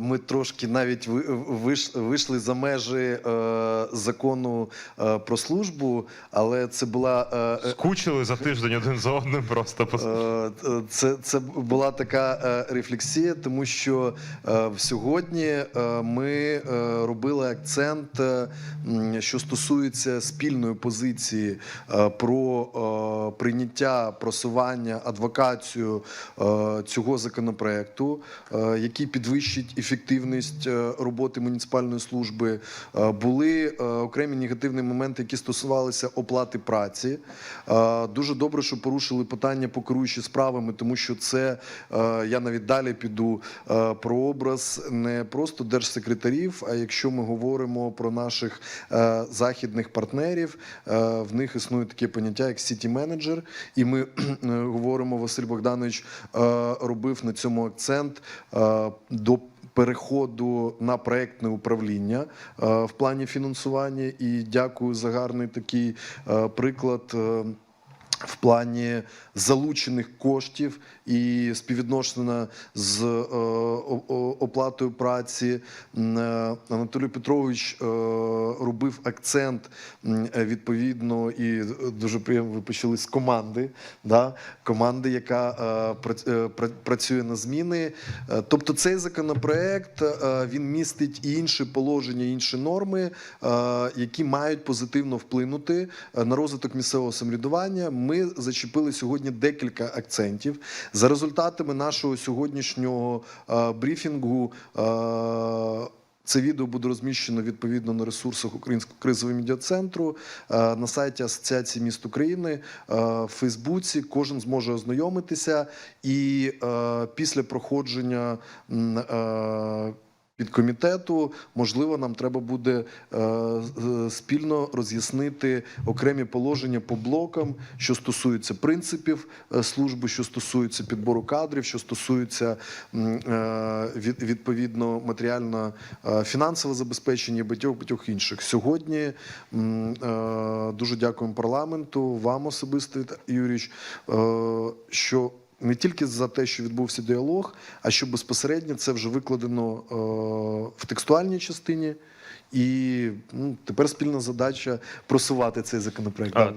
ми трошки навіть ви- вийшли за межі е, закону е, про службу, але це була е, Скучили за тиждень один за одним просто Це, це була така рефлексія, тому що сьогодні ми робили акцент, що стосується спільної позиції про прийняття, просування, адвокацію цього законопроекту, який підвищить ефективність е, роботи муніципальної служби. Е, Були е, окремі негативні моменти, які стосувалися оплати праці. Дуже добре, що порушили питання по керуючі справами, тому що це я навіть далі піду про образ не просто держсекретарів. А якщо ми говоримо про наших західних партнерів, в них існує таке поняття як сіті менеджер, і ми говоримо, Василь Богданович робив на цьому акцент до. Переходу на проектне управління е, в плані фінансування, і дякую за гарний такий е, приклад. е, в плані залучених коштів і співвідношена з оплатою праці. Е, Анатолій Петрович е, робив акцент е, відповідно і дуже приємно ви почали з команди. Да? Команди, яка прац- пра- працює на зміни. Тобто цей законопроект він містить і інші положення, інші норми, які мають позитивно вплинути на розвиток місцевого самоврядування. Ми зачепили сьогодні декілька акцентів. За результатами нашого сьогоднішнього брифінгу. Це відео буде розміщено відповідно на ресурсах Українського кризового медіа-центру, на сайті Асоціації міст України, в Фейсбуці. Кожен зможе ознайомитися, і після проходження підкомітету, можливо, нам треба буде е, з- спільно роз'яснити окремі положення по блокам, що стосується принципів е, служби, що стосується підбору кадрів, що стосується е, від, відповідно матеріально е, фінансове забезпечення багатьох багатьох інших. Сьогодні е, дуже дякуємо парламенту, вам особисто, Юрійович, е, що не тільки за те, що відбувся діалог, а що безпосередньо це вже викладено е, в текстуальній частині. І ну, тепер спільна задача просувати цей законопроект. А,